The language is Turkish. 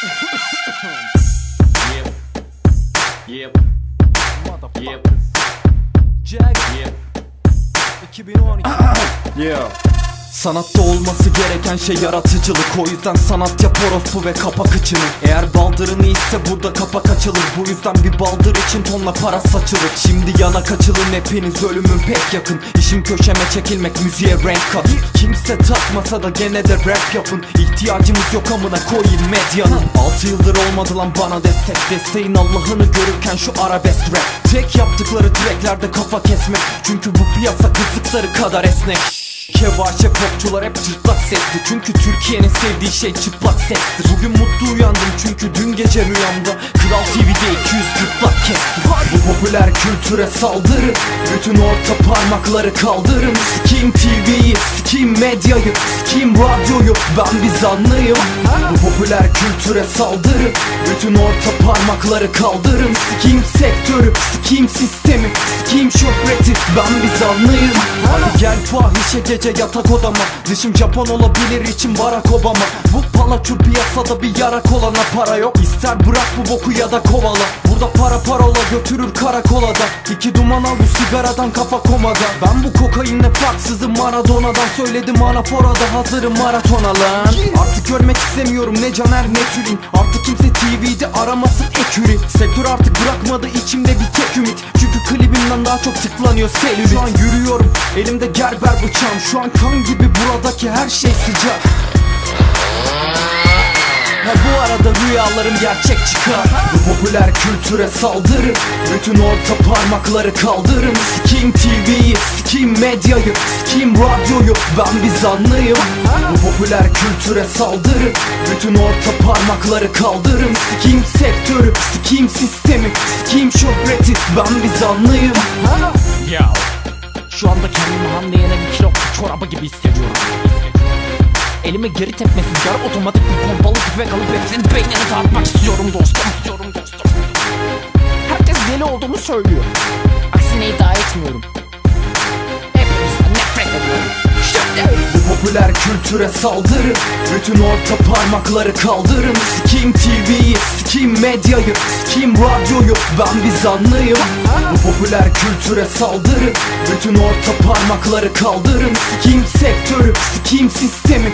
Yep. Yep. Yep. Jack Yep. 2012 Yeah. Sanatta olması gereken şey yaratıcılık. O yüzden sanat yap orospu ve kapak içini. Eğer baldırın iyiyse burada kapak açılır. Bu yüzden bir baldır için tonla para saçılır. Şimdi yana kaçılın hepiniz ölümün pek yakın. İşim köşeme çekilmek müziğe renk kat. Kimse takmasa da gene de rap yapın. İhtiyacımız yok amına koyayım medyanın. 6 yıldır olmadı lan bana destek. Desteğin Allah'ını görürken şu arabesk rap. Tek yaptıkları tracklerde kafa kesmek. Çünkü bu piyasa kızlıkları kadar esnek Kevaşe popçular hep çıplak sesli. Çünkü Türkiye'nin sevdiği şey çıplak sestir. Bugün mutlu uyandım çünkü dün gece rüyamda Kral TV'de 200 gırtlak kestim. Bu popüler kültüre saldırın Bütün orta parmakları kaldırın. Sikiyim TV'yi, sikiyim medyayı Sikiyim radyoyu, ben bir zanlıyım. Bu popüler kültüre saldırın Bütün orta parmakları kaldırın. Sikiyim sektörü, sikiyim sistemi Sikiyim şöhreti, ben bir zanlıyım. Hadi gel fahişe gece yatak odama. Dışım Japon olabilir için Barack Obama. Bu palaçur piyasada bir yarak olana para yok. İster bırak bu boku ya da kovala. Burada para parola götürür karakola da. İki duman al bu sigaradan kafa komada. Ben bu kokainle farksızım Maradona'dan Söyledim anaforada hazırım maratona lan. Artık görmek istemiyorum ne Caner ne Tülin. Artık kimse TV'de aramasın eküri Sektör artık bırakmadı içimde bir tek ümit. Çünkü klibimden daha çok tıklanıyor selülit. Şu an yürüyorum elimde gerber bıçağım Şu an kan gibi buradaki her şey sıcak. Ha bu arada rüyalarım gerçek çıkar. Bu popüler kültüre saldırın Bütün orta parmakları kaldırın Sikiyim TV'yi, sikiyim medyayı Sikiyim radyoyu, ben bir zanlıyım. Bu popüler kültüre saldırın Bütün orta parmakları kaldırın Sikiyim sektörü, sikiyim sistemi Sikiyim şöhreti, ben bir zanlıyım. Yo. Şu anda kendimi Hande bir kilo çorabı gibi hissediyorum. Elime geri tepmesiz yarı otomatik bir pompalı tüfek alıp hepsinin beynini dağıtmak istiyorum dostum. İstiyorum dostum. Herkes deli olduğumu söylüyor. Aksine iddia etmiyorum. Hepinizden nefret ediyorum. Popüler kültüre saldırın Bütün orta parmakları kaldırın Sikiyim TV'yi, sikiyim medyayı Sikiyim radyoyu, ben bir zanlıyım. Bu popüler kültüre saldırın Bütün orta parmakları kaldırın Sikiyim sektörü, sikiyim sistemi